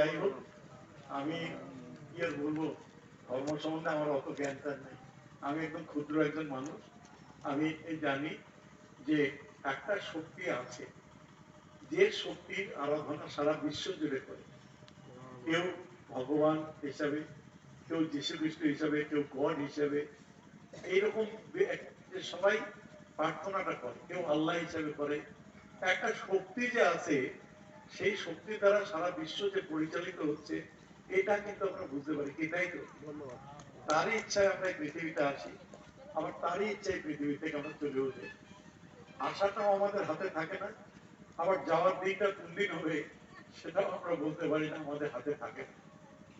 যাই হোক, আমি কি আর বলব? ধর্ম সম্বন্ধে আমার অত জ্ঞান নেই। আমি একদম ক্ষুদ্র একজন মানুষ। আমি জানি যে একটা শক্তি আছে, যে শক্তির আরাধনা সারা বিশ্ব জুড়ে করে। কেউ ভগবান হিসাবে, কেউ যীশু খ্রিস্ট হিসাবে, কেউ গড হিসাবে, এইরকম সবাই প্রার্থনাটা করে, কেউ আল্লাহ হিসাবে করে। একটা শক্তি যে আছে সেই শক্তি দ্বারা সারা বিশ্ব যে পরিচালিত হচ্ছে, এটা কিন্তু আমরা বুঝতে পারি তাই তো? তারই ইচ্ছায় আমরা এই পৃথিবীতে আসি, আবার তারই ইচ্ছায় পৃথিবী থেকে আমরা চলে যাই। আশাটাও আমাদের হাতে থাকে না, আবার যাওয়ার দিনটা কোন দিন হবে, সেটাও আমরা বলতে পারি না, আমাদের হাতে থাকে না।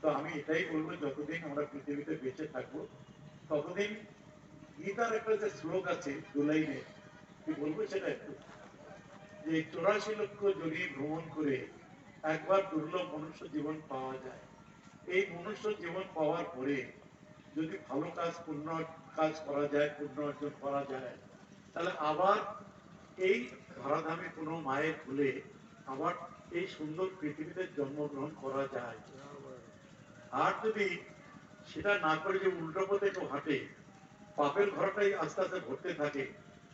তো আমি এটাই বলব, যতদিন আমরা পৃথিবীতে বেঁচে থাকব, ততদিন গীতার একটা যে শ্লোক আছে জুলাইনে কি বলব সেটা একটু? যে চৌরাশি লক্ষ জড়ি ভ্রমণ করে, একবার দুর্লভ মনুষ্য জীবন পাওয়া যায়। এই মনুষ্য জীবন পাওয়ার পরে যদি ভালো কাজ পূর্ণ কাজ করা যায় পূর্ণ অর্জন করা যায়, তাহলে আবার এই ধরাধামে কোনো মায়ের ভুলে আবার এই সুন্দর পৃথিবীতে জন্মগ্রহণ করা যায়। আর যদি সেটা না করে যে উল্টো পথে কেউ হাঁটে, পাপের ঘরটাই আস্তে আস্তে ভরতে থাকে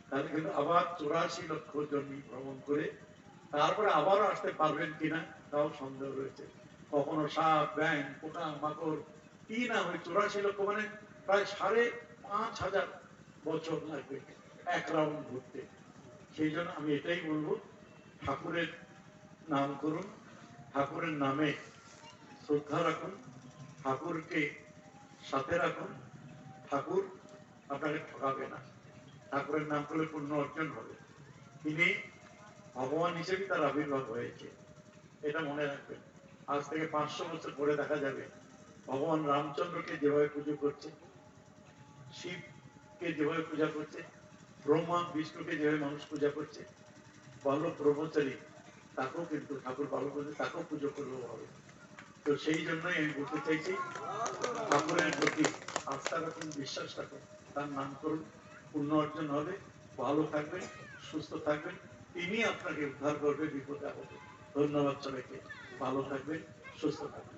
তাহলে কিন্তু আবার চৌরাশি লক্ষ জন্মি ভ্রমণ করে তারপরে আবারও আসতে পারবেন কিনা তাও সন্দেহ রয়েছে। কখনো সাপ ব্যাং পোকা, মাকড়, কি না হয় চৌরাশি লক্ষ মানে প্রায় সাড়ে পাঁচ হাজার বছর লাগবে এক রাউন্ড ঘুরতে। সেই জন্য আমি এটাই বলব, ঠাকুরের নাম করুন, ঠাকুরের নামে শ্রদ্ধা রাখুন, ঠাকুরকে সাথে রাখুন, ঠাকুর আপনাকে ঠকাবে না। ঠাকুরের নাম করলে পূর্ণ অর্জন হবে। তিনি ভগবান হিসেবে তার আবির্ভাব হয়েছে। এটা মনে রাখবেন। আজ থেকে পাঁচশো বছর পরে দেখা যাবে, ভগবান রামচন্দ্রকে যেভাবে পুজো করছে, শিবকে যেভাবে পূজা করছে, ব্রহ্মা, বিষ্ণুকে যেভাবে মানুষ পূজা করছে বালক ব্রহ্মচারী, তাকেও কিন্তু ঠাকুর বালক তাকেও পুজো করলেও হবে। তো সেই জন্যই আমি বলতে চাইছি, ঠাকুরের প্রতি আস্থা রাখুন, বিশ্বাস রাখুন, তার নাম করুন। পূর্ণ অর্জন হবে। ভালো থাকবেন, সুস্থ থাকবেন। তিনি আপনাকে উদ্ধার করবে, বিপদে আপদে। ধন্যবাদ সবাইকে। ভালো থাকবেন, সুস্থ থাকবেন।